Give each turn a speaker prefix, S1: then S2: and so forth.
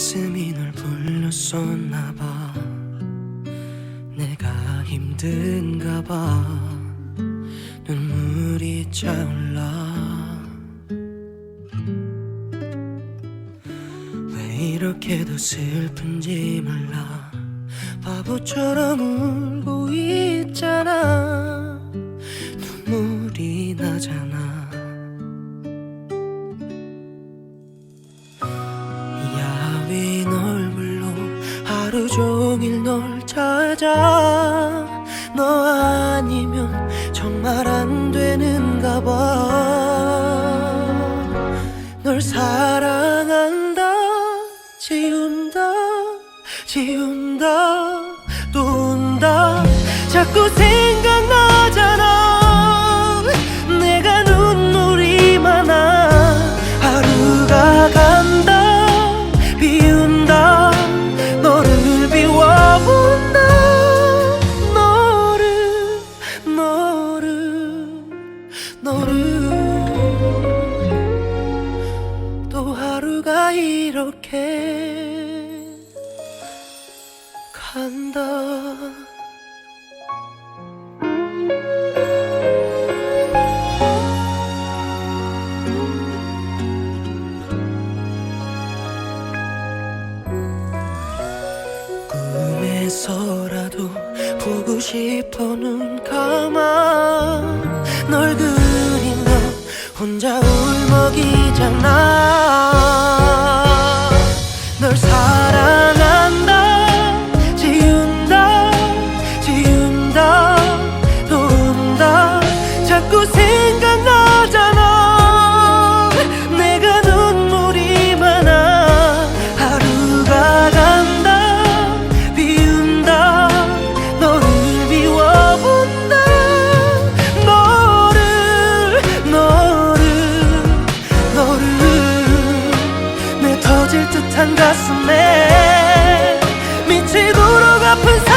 S1: 가슴이 널 불렀었나 봐. 내가 힘든가 봐. 눈물이 차올라. 왜 이렇게도 슬픈지 몰라. 바보처럼 울고 있잖아. 눈물이 나잖아 하루 종일 널 찾아. 너 아니면 정말 안 되는가 봐널 사랑한다 지운다 지운다 또 온다. 자꾸 생각 또 하루가 이렇게 간다. 꿈에서라도 보고 싶어 눈 감아 널너 혼자 울먹이잖아 따뜻한 가슴에 미치도록 아픈